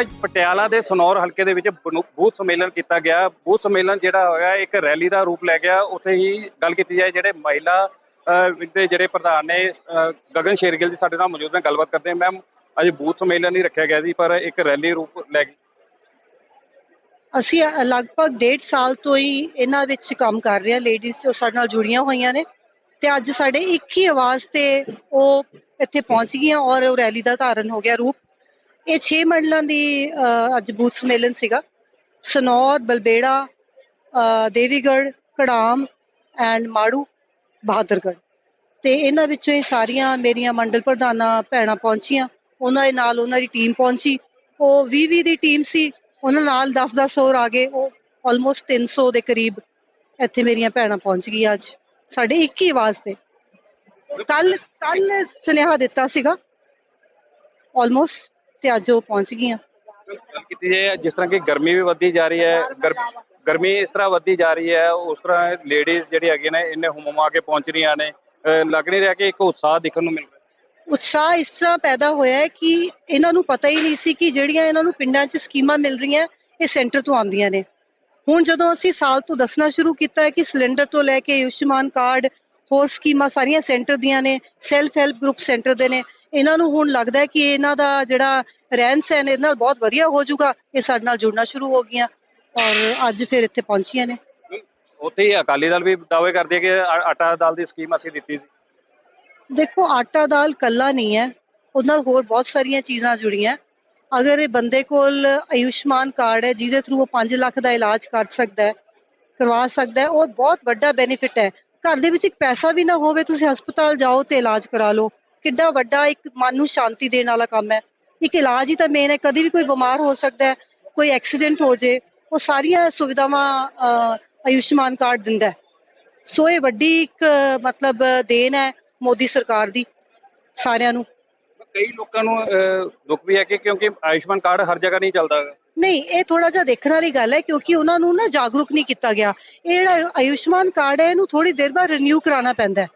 ਅੱਜ ਪਟਿਆਲਾ ਦੇ ਸਨੌਰ ਹਲਕੇ ਦੇ ਵਿੱਚ ਬੂਥ ਸੰਮੇਲਨ ਕੀਤਾ ਗਿਆ। ਬੂਥ ਸੰਮੇਲਨ ਜਿਹੜਾ ਹੋਇਆ, ਇੱਕ ਰੈਲੀ ਦਾ ਰੂਪ ਲੈ ਗਿਆ। ਉੱਥੇ ਹੀ ਗੱਲ ਕੀਤੀ ਜਾਏ, ਜਿਹੜੇ ਮਹਿਲਾ ਦੇ ਜਿਹੜੇ ਪ੍ਰਧਾਨ ਨੇ ਗਗਨ ਸ਼ੇਰਗਿੱਲ ਜੀ ਸਾਡੇ ਨਾਲ ਮੌਜੂਦ ਨੇ, ਗੱਲਬਾਤ ਕਰਦੇ ਹਾਂ। ਮੈਮ, ਅੱਜ ਬੂਥ ਸੰਮੇਲਨ ਹੀ ਰੱਖਿਆ ਗਿਆ ਸੀ ਪਰ ਇੱਕ ਰੈਲੀ ਰੂਪ ਲੈ ਗਈ। ਅਸੀਂ ਲਗਭਗ ਡੇਢ ਸਾਲ ਤੋਂ ਹੀ ਇਹਨਾਂ ਵਿੱਚ ਕੰਮ ਕਰ ਰਹੇ ਹਾਂ। ਲੇਡੀਜ਼ ਜੋ ਸਾਡੇ ਨਾਲ ਜੁੜੀਆਂ ਹੋਈਆਂ ਨੇ। ਤੇ ਅੱਜ ਸਾਡੇ ਇੱਕ ਹੀ ਆਵਾਜ਼ ਤੇ ਉਹ ਇੱਥੇ ਪਹੁੰਚ ਗਈਆਂ ਔਰ ਉਹ ਰੈਲੀ ਦਾ ਧਾਰਨ ਹੋ ਗਿਆ ਰੂਪ। ਇਹ 6 ਮੰਡਲਾਂ ਦੀ ਅੱਜ ਬੂਥ ਸੰਮੇਲਨ ਸੀਗਾ। ਸਨੌਰ ਬਲਬੇੜਾ ਅ, ਦੇਵੀਗੜ੍ਹ ਕੜਾਮ ਐਂਡ ਮਾੜੂ ਬਹਾਦਰਗੜ੍ਹ। ਤੇ ਇਹਨਾਂ ਵਿੱਚੋਂ ਇਹ ਸਾਰੀਆਂ ਮੇਰੀਆਂ ਮੰਡਲ ਪ੍ਰਧਾਨਾਂ ਭੈਣਾਂ ਪਹੁੰਚੀਆਂ। ਉਹਨਾਂ ਦੇ ਨਾਲ ਉਹਨਾਂ ਦੀ ਟੀਮ ਪਹੁੰਚੀ। ਉਹ 20 20 ਦੀ ਟੀਮ ਸੀ। ਉਹਨਾਂ ਨਾਲ 10 10 ਹੋਰ ਆ ਗਏ। ਉਹ ਆਲਮੋਸਟ 300 ਦੇ ਕਰੀਬ ਇੱਥੇ ਮੇਰੀਆਂ ਭੈਣਾਂ ਪਹੁੰਚ ਗਈਆਂ ਅੱਜ। ਸਾਡੇ ਇੱਕ ਹੀ ਆਵਾਜ਼ ਤੇ। ਕੱਲ ਕੱਲ ਸੁਨੇਹਾ ਦਿੱਤਾ ਸੀਗਾ। ਆਲਮੋਸਟ ਤੇ ਅੱਜ ਉਹ ਪਹੁੰਚ ਗਈਆਂ। ਗੱਲ ਕੀਤੀ ਜਾਏ ਜਿਸ ਤਰ੍ਹਾਂ ਕਿ ਗਰਮੀ ਵੀ ਵੱਧਦੀ ਜਾ ਰਹੀ ਹੈ ਗਰ- ਗਰਮੀ ਇਸ ਤਰ੍ਹਾਂ ਵੱਧਦੀ ਜਾ ਰਹੀ ਹੈ ਉਸ ਤਰ੍ਹਾਂ ਲੇਡੀਜ਼ ਜਿਹੜੀ ਹੈਗੀਆਂ ਨੇ ਇੰਨੇ ਹੁਮਮਾ ਕੇ ਪਹੁੰਚ ਰਹੀਆਂ ਨੇ। ਅਹ, ਲੱਗ ਨਹੀਂ ਰਿਹਾ ਕਿ ਇੱਕ ਉਤਸ਼ਾਹ ਦਿਖਣ ਨੂੰ ਮਿਲ ਰਿਹਾ। ਉਤਸ਼ਾਹ ਇਸ ਤਰ੍ਹਾਂ ਪੈਦਾ ਹੋਇਆ ਹੈ ਕਿ ਇਹਨਾਂ ਨੂੰ ਪਤਾ ਹੀ ਨਹੀਂ ਸੀ ਕਿ ਜਿਹੜੀਆਂ ਇਹਨਾਂ ਨੂੰ ਪਿੰਡਾਂ 'ਚ ਸਕੀਮਾਂ ਮਿਲ ਰਹੀਆਂ ਇਹ ਸੈਂਟਰ ਤੋਂ ਆਉਂਦੀਆਂ ਨੇ। ਹੁਣ ਜਦੋਂ ਅਸੀਂ ਸਾਲ ਤੋਂ ਦੱਸਣਾ ਸ਼ੁਰੂ ਕੀਤਾ ਹੈ ਕਿ ਸਿਲੰਡਰ ਤੋਂ ਲੈ ਕੇ ਆਯੁਸ਼ਮਾਨ ਕਾਰਡ ਹੋਰ ਸਕੀਮਾਂ ਸਾਰੀਆਂ ਸੈਂਟਰ ਦੀਆਂ ਨੇ ਸੈਲਫ ਹੈਲਪ ਗਰੁੱਪ ਸੈਂਟਰ ਦੇ ਨੇ ਇਹਨਾਂ ਨੂੰ ਹੁਣ ਲੱਗਦਾ ਹੈ ਕਿ ਇਹਨਾਂ ਦਾ ਜਿਹੜਾ ਰਹਿਣ ਸਹਿਣ ਇਹਦੇ ਨਾਲ ਬਹੁਤ ਵਧੀਆ ਹੋ ਜਾਊਗਾ ਇਹ ਸਾਡੇ ਨਾਲ ਜੁੜਨਾ ਸ਼ੁਰੂ ਹੋ ਗਈਆਂ ਔਰ ਅੱਜ ਫਿਰ ਇੱਥੇ ਪਹੁੰਚੀਆਂ ਨੇ। ਉੱਥੇ ਹੀ ਅਕਾਲੀ ਦਲ ਵੀ ਦਾਅਵੇ ਕਰਦੀ ਹੈ ਕਿ ਆਟਾ ਦਾਲ ਦੀ ਸਕੀਮ ਅਸੀਂ ਦਿੱਤੀ ਸੀ। ਦੇਖੋ ਆਟਾ ਦਾਲ ਕੱਲਾ ਨਹੀਂ ਹੈ ਉਹਦੇ ਨਾਲ ਹੋਰ ਬਹੁਤ ਸਾਰੀਆਂ ਚੀਜ਼ਾਂ ਜੁੜੀਆਂ। ਅਗਰ ਇਹ ਬੰਦੇ ਕੋਲ ਆਯੁਸ਼ਮਾਨ ਕਾਰਡ ਹੈ ਜਿਹਦੇ ਥਰੂ ਉਹ 5 ਲੱਖ ਦਾ ਇਲਾਜ ਕਰ ਸਕਦਾ ਹੈ ਕਰਵਾ ਸਕਦਾ ਹੈ ਉਹ ਬਹੁਤ ਵੱਡਾ ਬੈਨੀਫਿਟ ਹੈ। ਘਰ ਦੇ ਵਿੱਚ ਇੱਕ ਪੈਸਾ ਵੀ ਨਾ ਹੋਵੇ ਤੁਸੀਂ ਹਸਪਤਾਲ ਜਾਓ ਤੇ ਇਲਾਜ ਕਰਾ ਲਓ। ਕਿੱਡਾ ਵੱਡਾ ਇੱਕ ਮਨ ਨੂੰ ਸ਼ਾਂਤੀ ਦੇਣ ਵਾਲਾ ਕੰਮ ਹੈ। ਇੱਕ ਇਲਾਜ ਹੀ ਤਾਂ ਮੇਨ ਹੈ ਕਦੀ ਵੀ ਕੋਈ ਬਿਮਾਰ ਹੋ ਸਕਦਾ ਹੈ ਕੋਈ ਐਕਸੀਡੈਂਟ ਹੋ ਜੇ ਉਹ ਸਾਰੀਆਂ ਸੁਵਿਧਾਵਾਂ ਆਯੁਸ਼ਮਾਨ ਕਾਰਡ ਦਿੰਦਾ ਹੈ। ਸੋ ਇਹ ਵੱਡੀ ਇੱਕ ਮਤਲਬ ਦੇਣ ਹੈ ਮੋਦੀ ਸਰਕਾਰ ਦੀ ਸਾਰਿਆਂ ਨੂੰ। ਕਈ ਲੋਕਾਂ ਨੂੰ ਦੁੱਖ ਵੀ ਹੈ ਕਿ ਕਿਉਂਕਿ ਆਯੁਸ਼ਮਾਨ ਕਾਰਡ ਹਰ ਜਗ੍ਹਾ ਨਹੀਂ ਚੱਲਦਾ। ਨਹੀਂ ਇਹ ਥੋੜਾ ਜਿਹਾ ਦੇਖਣ ਵਾਲੀ ਗੱਲ ਹੈ ਕਿਉਂਕਿ ਉਹਨਾਂ ਨੂੰ ਨਾ ਜਾਗਰੂਕ ਨਹੀਂ ਕੀਤਾ ਗਿਆ। ਇਹ ਜਿਹੜਾ ਆਯੁਸ਼ਮਾਨ ਕਾਰਡ ਹੈ ਇਹਨੂੰ ਥੋੜੀ ਦੇਰ ਬਾਅਦ ਰੀਨਿਊ ਕਰਾਉਣਾ ਪੈਂਦਾ ਹੈ।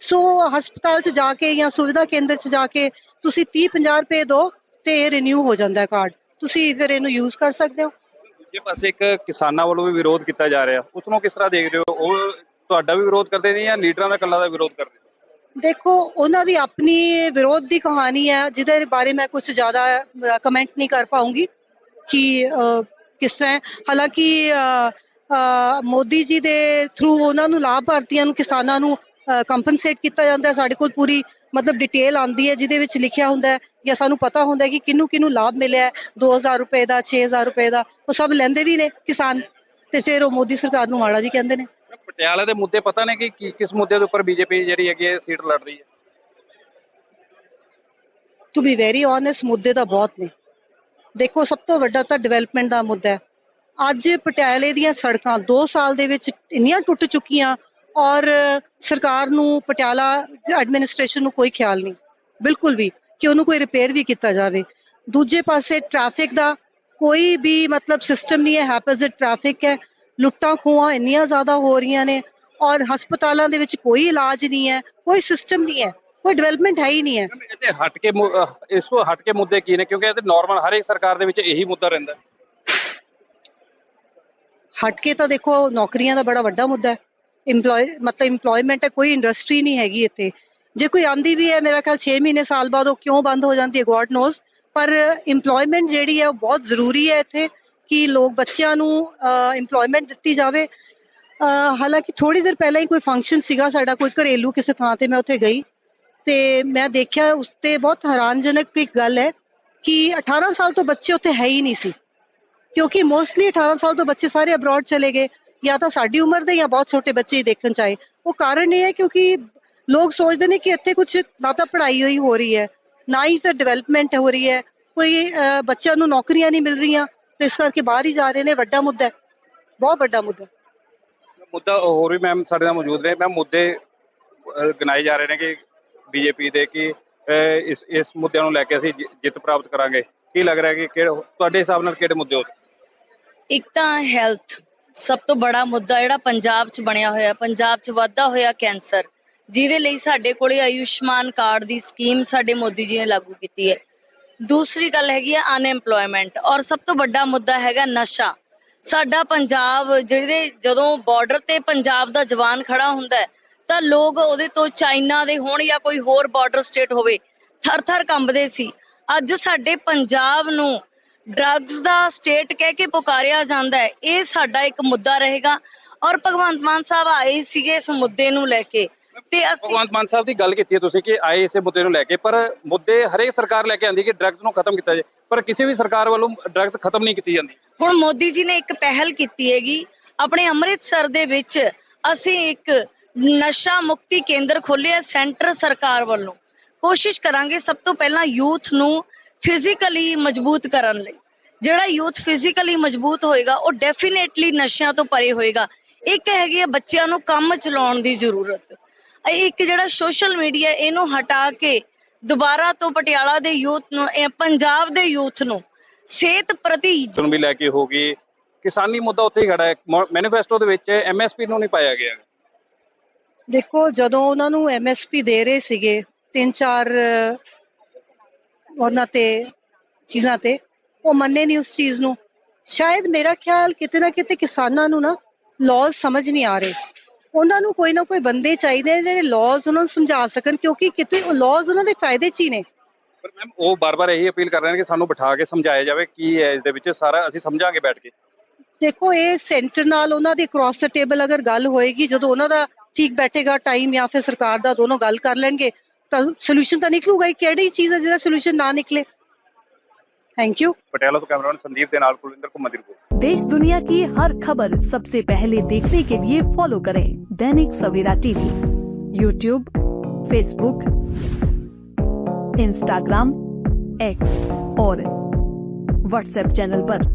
ਸੋ ਹਸਪਤਾਲ 'ਚ ਜਾ ਕੇ ਜਾਂ ਸੁਵਿਧਾ ਕੇਂਦਰ 'ਚ ਜਾ ਕੇ ਤੁਸੀਂ 30 50 ਰੁਪਏ ਦਿਓ ਤੇ ਇਹ ਰੀਨਿਊ ਹੋ ਜਾਂਦਾ ਹੈ ਕਾਰਡ ਤੁਸੀਂ ਫਿਰ ਇਹਨੂੰ ਯੂਜ਼ ਕਰ ਸਕਦੇ ਹੋ ਦੂਜੇ ਪਾਸੇ ਇੱਕ ਕਿਸਾਨਾਂ ਵੱਲੋਂ ਵੀ ਵਿਰੋਧ ਕੀਤਾ ਜਾ ਰਿਹਾ ਉਸ ਨੂੰ ਕਿਸ ਤਰ੍ਹਾਂ ਦੇਖਦੇ ਹੋ ਉਹ ਤੁਹਾਡਾ ਵੀ ਵਿਰੋਧ ਕਰਦੇ ਨੇ ਜਾਂ ਲੀਡਰਾਂ ਦਾ ਇਕੱਲਾ ਦਾ ਵਿਰੋਧ ਕਰਦੇ? ਦੇਖੋ ਉਹਨਾਂ ਦੀ ਆਪਣੀ ਵਿਰੋਧ ਦੀ ਕਹਾਣੀ ਹੈ ਜਿਹਦੇ ਬਾਰੇ ਮੈਂ ਕੁਝ ਜ਼ਿਆਦਾ ਕਮੈਂਟ ਨਹੀਂ ਕਰ ਪਾਉਂਗੀ ਕਿ ਕਿਸ ਤਰ੍ਹਾਂ। ਹਾਲਾਂਕਿ ਮੋਦੀ ਜੀ ਦੇ ਥਰੂ ਉਹਨਾਂ ਨੂੰ ਲਾਭਪਾਤਰੀਆਂ ਨੂੰ ਕਿਸਾਨਾਂ ਨੂੰ ਕੰਪਨਸੇਟ ਕੀਤਾ ਜਾਂਦਾ ਸਾਡੇ ਕੋਲ ਪੂਰੀ ਮਤਲਬ ਡਿਟੇਲ ਆਉਂਦੀ ਹੈ ਜਿਹਦੇ ਵਿੱਚ ਲਿਖਿਆ ਹੁੰਦਾ ਹੈ ਜਾਂ ਸਾਨੂੰ ਪਤਾ ਹੁੰਦਾ ਹੈ ਕਿ ਕਿਹਨੂੰ ਕਿਹਨੂੰ ਲਾਭ ਮਿਲਿਆ ਹੈ। 2000 ਰੁਪਏ ਦਾ 6000 ਰੁਪਏ ਦਾ ਉਹ ਸਭ ਲੈਂਦੇ ਵੀ ਨੇ ਕਿਸਾਨ। ਤੇ ਫਿਰ ਉਹ ਮੋਦੀ ਸਰਕਾਰ ਨੂੰ ਮਾੜਾ ਜੀ ਕਹਿੰਦੇ ਨੇ। ਪਟਿਆਲਾ ਦੇ ਮੁੱਦੇ ਪਤਾ ਨੇ ਕਿ ਕੀ- ਕਿਸ ਮੁੱਦੇ ਦੇ ਉੱਪਰ ਬੀਜੇਪੀ ਜਿਹੜੀ ਹੈਗੀ ਹੈ ਸੀਟ ਲੜ ਰਹੀ ਹੈ? ਟੂ ਬੀ ਵੈਰੀ ਓਨੈਸਟ ਮੁੱਦੇ ਤਾਂ ਬਹੁਤ ਨੇ। ਦੇਖੋ ਸਭ ਤੋਂ ਵੱਡਾ ਤਾਂ ਡਿਵੈਲਪਮੈਂਟ ਦਾ ਮੁੱਦਾ ਹੈ। ਅੱਜ ਪਟਿਆਲੇ ਦੀਆਂ ਸੜਕਾਂ 2 ਸਾਲ ਦੇ ਵਿੱਚ ਇੰਨੀਆਂ ਟੁੱਟ ਚੁੱਕੀਆਂ ਔਰ ਸਰਕਾਰ ਨੂੰ ਪਟਿਆਲਾ ਐਡਮਿਨਿਸਟ੍ਰੇਸ਼ਨ ਨੂੰ ਕੋਈ ਖਿਆਲ ਨਹੀਂ। ਬਿਲਕੁਲ ਵੀ ਕਿ ਉਹਨੂੰ ਕੋਈ ਰਿਪੇਅਰ ਵੀ ਕੀਤਾ ਜਾਵੇ। ਦੂਜੇ ਪਾਸੇ ਟ੍ਰੈਫਿਕ ਦਾ ਕੋਈ ਵੀ ਮਤਲਬ ਸਿਸਟਮ ਨਹੀਂ ਹੈ ਹੈਪੀਜ਼ਿਟ ਟ੍ਰੈਫਿਕ ਹੈ। ਲੁੱਟਾਂ ਖੋਹਾਂ ਇੰਨੀਆਂ ਜ਼ਿਆਦਾ ਹੋ ਰਹੀਆਂ ਨੇ ਔਰ ਹਸਪਤਾਲਾਂ ਦੇ ਵਿੱਚ ਕੋਈ ਇਲਾਜ ਨਹੀਂ ਹੈ ਕੋਈ ਸਿਸਟਮ ਨਹੀਂ ਹੈ ਕੋਈ ਡਿਵੈਲਪਮੈਂਟ ਹੈ ਹੀ ਨਹੀਂ ਹੈ। ਇਹ ਤੇ ਹਟ ਕੇ ਇਸ ਤੋਂ ਹਟ ਕੇ ਮੁੱਦੇ ਕੀ ਨੇ? ਕਿਉਂਕਿ ਇਹ ਤੇ ਨਾਰਮਲ ਹਰ ਇੱਕ ਸਰਕਾਰ ਦੇ ਵਿੱਚ ਇਹੀ ਮੁੱਦਾ ਰਹਿੰਦਾ। ਹਟ ਕੇ ਤਾਂ ਦੇਖੋ ਨੌਕਰੀਆਂ ਦਾ ਬੜਾ ਵੱਡਾ ਮੁੱਦਾ ਹੈ। EMPLOY ਮਤਲਬ ਇੰਪਲੋਇਮੈਂਟ ਹੈ ਕੋਈ ਇੰਡਸਟਰੀ ਨਹੀਂ ਹੈਗੀ ਇੱਥੇ ਜੇ ਕੋਈ ਆਂਦੀ ਵੀ ਹੈ ਮੇਰਾ ਖਿਆਲ 6 ਮਹੀਨੇ ਸਾਲ ਬਾਅਦ ਉਹ ਕਿਉਂ ਬੰਦ ਹੋ ਜਾਂਦੀ ਹੈ ਗੋਡ ਨੋਜ਼ ਪਰ ਇੰਪਲੋਇਮੈਂਟ ਜਿਹੜੀ ਹੈ ਉਹ ਬਹੁਤ ਜ਼ਰੂਰੀ ਹੈ ਇੱਥੇ ਕਿ ਲੋਕ ਬੱਚਿਆਂ ਨੂੰ ਇੰਪਲੋਇਮੈਂਟ ਦਿੱਤੀ ਜਾਵੇ ਹਾਲਾਂਕਿ ਥੋੜੀ ਦੇਰ ਪਹਿਲਾਂ ਹੀ ਕੋਈ ਫੰਕਸ਼ਨ ਸੀਗਾ ਸਾਡਾ ਕੋਈ ਘਰੇਲੂ ਕਿਸੇ ਥਾਂ ਤੇ ਮੈਂ ਉੱਥੇ ਗਈ ਤੇ ਮੈਂ ਦੇਖਿਆ ਉਸ ਤੇ ਬਹੁਤ ਹੈਰਾਨਜਨਕ ਇੱਕ ਗੱਲ ਹੈ ਕਿ 18 ਸਾਲ ਤੋਂ ਬੱਚੇ ਉੱਥੇ ਹੈ ਹੀ ਨਹੀਂ ਸੀ ਕਿਉਂਕਿ ਮੋਸਟਲੀ 18 ਸਾਲ ਤੋਂ ਬੱਚੇ ਸਾਰੇ ਅਬਰੋਡ ਚਲੇ ਗਏ ਜਾਂ ਤਾਂ ਸਾਡੀ ਉਮਰ ਦੇ ਜਾਂ ਬਹੁਤ ਛੋਟੇ ਬੱਚੇ ਹੀ ਦੇਖਣ ਚ ਆਏ। ਉਹ ਕਾਰਨ ਇਹ ਹੈ ਕਿਉਂਕਿ ਲੋਕ ਸੋਚਦੇ ਨੇ ਕਿ ਇੱਥੇ ਕੁਝ ਨਾ ਤਾਂ ਪੜ੍ਹਾਈ ਹੋਈ ਹੋ ਰਹੀ ਹੈ ਨਾ ਹੀ ਤਾਂ ਡਿਵੈਲਪਮੈਂਟ ਹੋ ਰਹੀ ਹੈ। ਕੋਈ ਬੱਚਿਆਂ ਨੂੰ ਨੌਕਰੀਆਂ ਨਹੀਂ ਮਿਲ ਰਹੀਆਂ ਤੇ ਇਸ ਕਰਕੇ ਬਾਹਰ ਹੀ ਜਾ ਰਹੇ ਨੇ। ਵੱਡਾ ਮੁੱਦਾ ਹੈ। ਬਹੁਤ ਵੱਡਾ ਮੁੱਦਾ ਹੈ। ਮੁੱਦਾ ਹੋਰ ਵੀ ਮੈਮ ਸਾਡੇ ਨਾਲ ਮੌਜੂਦ ਨੇ। ਮੈਮ ਮੁੱਦੇ ਗਿਣਾਏ ਜਾ ਰਹੇ ਨੇ ਕਿ ਬੀਜੇਪੀ ਦੇ ਕਿ ਇਸ ਇਸ ਮੁੱਦਿਆਂ ਨੂੰ ਲੈ ਕੇ ਅਸੀਂ ਜਿੱਤ ਪ੍ਰਾਪਤ ਕਰਾਂਗੇ। ਕੀ ਲੱਗ ਰਿਹਾ ਕਿ ਕਿਹੜੇ ਤੁਹਾਡੇ ਹਿਸਾਬ ਨਾਲ ਕਿਹੜੇ ਮੁੱਦੇ ਹੋ? ਇੱਕ ਤਾਂ ਹੈਲਥ ਸਭ ਤੋਂ ਬੜਾ ਮੁੱਦਾ ਜਿਹੜਾ ਪੰਜਾਬ 'ਚ ਬਣਿਆ ਹੋਇਆ, ਪੰਜਾਬ 'ਚ ਵਾਧਾ ਹੋਇਆ ਕੈਂਸਰ, ਜਿਹਦੇ ਲਈ ਸਾਡੇ ਕੋਲੇ ਆਯੁਸ਼ਮਾਨ ਕਾਰਡ ਦੀ ਸਕੀਮ ਸਾਡੇ ਮੋਦੀ ਜੀ ਨੇ ਲਾਗੂ ਕੀਤੀ ਹੈ। ਦੂਸਰੀ ਗੱਲ ਹੈਗੀ ਹੈ ਅਨਐਮਪਲੋਇਮੈਂਟ ਔਰ ਸਭ ਤੋਂ ਵੱਡਾ ਮੁੱਦਾ ਹੈਗਾ ਨਸ਼ਾ। ਸਾਡਾ ਪੰਜਾਬ ਜਿਹੜੇ ਜਦੋਂ ਬਾਰਡਰ ਤੇ ਪੰਜਾਬ ਦਾ ਜਵਾਨ ਖੜਾ ਹੁੰਦਾ ਤਾਂ ਲੋਕ ਉਹਦੇ ਤੋਂ ਚਾਈਨਾ ਦੇ ਹੋਣ ਜਾਂ ਕੋਈ ਹੋਰ ਬਾਰਡਰ ਸਟੇਟ ਹੋਵੇ, ਥਰ-ਥਰ ਕੰਬਦੇ ਸੀ। ਅੱਜ ਸਾਡੇ ਪੰਜਾਬ ਨੂੰ ਡਰੱਗਸ ਦਾ ਸਟੇਟ ਕਹਿ ਕੇ ਪੁਕਾਰਿਆ ਜਾਂਦਾ ਹੈ। ਇਹ ਸਾਡਾ ਇੱਕ ਮੁੱਦਾ ਰਹੇਗਾ ਔਰ ਭਗਵੰਤ ਮਾਨ ਸਾਹਿਬ ਆਏ ਸੀਗੇ ਇਸ ਮੁੱਦੇ ਨੂੰ ਲੈ ਕੇ। ਤੇ ਅਸੀਂ ਭਗਵੰਤ ਮਾਨ ਸਾਹਿਬ ਦੀ ਗੱਲ ਕੀਤੀ ਹੈ ਤੁਸੀਂ ਕਿ ਆਏ ਇਸੇ ਮੁੱਦੇ ਨੂੰ ਲੈ ਕੇ ਪਰ ਮੁੱਦੇ ਹਰੇਕ ਸਰਕਾਰ ਲੈ ਕੇ ਆਂਦੀ ਕਿ ਡਰੱਗਸ ਨੂੰ ਖਤਮ ਕੀਤਾ ਜਾਏ। ਪਰ ਕਿਸੇ ਵੀ ਸਰਕਾਰ ਵੱਲੋਂ ਡਰੱਗਸ ਖਤਮ ਨਹੀਂ ਕੀਤੀ ਜਾਂਦੀ। ਹੁਣ ਮੋਦੀ ਜੀ ਨੇ ਇੱਕ ਪਹਿਲ ਕੀਤੀ ਹੈਗੀ। ਆਪਣੇ ਅੰਮ੍ਰਿਤਸਰ ਦੇ ਵਿੱਚ ਅਸੀਂ ਇੱਕ ਨਸ਼ਾ ਮੁਕਤੀ ਕੇਂਦਰ ਖੋਲ੍ਹਿਆ ਸੈਂਟਰ ਸਰਕਾਰ ਵੱਲੋਂ। ਕੋਸ਼ਿਸ਼ ਕਰਾਂਗੇ ਸਭ ਤੋਂ ਪਹਿਲਾਂ ਯੂਥ ਨੂੰ ਫਿਜ਼ੀਕਲੀ ਮਜ਼ਬੂਤ ਕਰਨ ਲਈ। ਜਿਹੜਾ ਯੂਥ ਫਿਜ਼ੀਕਲੀ ਮਜ਼ਬੂਤ ਹੋਏਗਾ ਉਹ ਡੈਫੀਨੇਟਲੀ ਨਸ਼ਿਆਂ ਤੋਂ ਪਰੇ ਹੋਏਗਾ। ਇੱਕ ਹੈਗੀ ਹੈ ਬੱਚਿਆਂ ਨੂੰ ਕੰਮ ਚਲਾਉਣ ਦੀ ਜ਼ਰੂਰਤ। ਇੱਕ ਜਿਹੜਾ ਸੋਸ਼ਲ ਮੀਡੀਆ ਇਹਨੂੰ ਹਟਾ ਕੇ ਦੁਬਾਰਾ ਤੋਂ ਪਟਿਆਲਾ ਦੇ ਯੂਥ ਨੂੰ ਇਹ ਪੰਜਾਬ ਦੇ ਯੂਥ ਨੂੰ ਸਿਹਤ ਪ੍ਰਤੀ ਨੂੰ ਵੀ ਲੈ ਕੇ ਹੋ ਗਈ। ਕਿਸਾਨੀ ਮੁੱਦਾ ਉੱਥੇ ਹੀ ਖੜਾ ਹੈ। ਮੈਨੀਫੈਸਟੋ ਦੇ ਵਿੱਚ ਐਮਐਸਪੀ ਨੂੰ ਨਹੀਂ ਪਾਇਆ ਗਿਆ। ਦੇਖੋ ਜਦੋਂ ਉਹਨਾਂ ਨੂੰ ਐਮਐਸਪੀ ਦੇ ਰਹੇ ਸੀਗੇ ਤਿੰਨ ਚਾਰ ਉਹਨਾਂ ਤੇ ਚੀਜ਼ਾਂ ਤੇ। ਉਹ ਮੰਨੇ ਨਹੀਂ ਉਸ ਚੀਜ਼ ਨੂੰ। ਸ਼ਾਇਦ ਮੇਰਾ ਖਿਆਲ ਕਿਤੇ ਨਾ ਕਿਤੇ ਕਿਸਾਨਾਂ ਨੂੰ ਨਾ ਲਾਜ਼ ਸਮਝ ਨਹੀਂ ਆ ਰਹੇ। ਉਹਨਾਂ ਨੂੰ ਕੋਈ ਨਾ ਕੋਈ ਬੰਦੇ ਚਾਹੀਦੇ ਨੇ ਜਿਹੜੇ ਲਾਜ਼ ਉਹਨਾਂ ਨੂੰ ਸਮਝਾ ਸਕਣ ਕਿਉਂਕਿ ਕਿਤੇ ਉਹ ਲਾਜ਼ ਉਹਨਾਂ ਦੇ ਫਾਇਦੇ 'ਚ ਹੀ ਨੇ। ਪਰ ਮੈਮ ਉਹ ਬਾਰ-ਬਾਰ ਇਹੀ ਅਪੀਲ ਕਰ ਰਹੇ ਨੇ ਕਿ ਸਾਨੂੰ ਬਿਠਾ ਕੇ ਸਮਝਾਇਆ ਜਾਵੇ ਕੀ ਹੈ ਇਸ ਦੇ ਵਿੱਚ ਸਾਰਾ ਅਸੀਂ ਸਮਝਾਂਗੇ ਬੈਠ ਕੇ। ਦੇਖੋ ਇਹ ਸੈਂਟਰ ਨਾਲ ਉਹਨਾਂ ਦੀ ਕ੍ਰਾਸ ਦ ਟੇਬਲ ਅਗਰ ਗੱਲ ਹੋਏਗੀ ਜਦੋਂ ਉਹਨਾਂ ਦਾ ਠੀਕ ਬੈਠੇਗਾ ਟਾਈਮ ਜਾਂ ਫਿਰ ਸਰਕਾਰ ਦਾ ਦੋਨੋਂ ਗੱਲ ਕਰ ਲੈਣਗੇ ਤਾਂ ਸੋਲੂਸ਼ਨ ਤਾਂ ਨਿਕਲੂਗਾ ਹੀ ਕਿਹੜੀ ਚੀਜ਼ ਹੈ ਜਿਹਦਾ ਸੋਲੂਸ਼ਨ ਨਾ ਨਿਕਲੇ ਥੈਂਕ ਯੂ ਪਟਿਆਲਾ ਤੋਂ ਕੈਮਰਾਮੈਨ ਸੰਦੀਪ ਦੇ ਨਾਲ ਕੁਲਵਿੰਦਰ ਘੁੰਮਣ ਦੀ ਰਿਪੋਰਟ देश दुनिया की हर खबर सबसे पहले देखने के लिए फॉलो करें Dainik Savera TV YouTube Facebook Instagram X और व्हाट्सएप चैनल पर।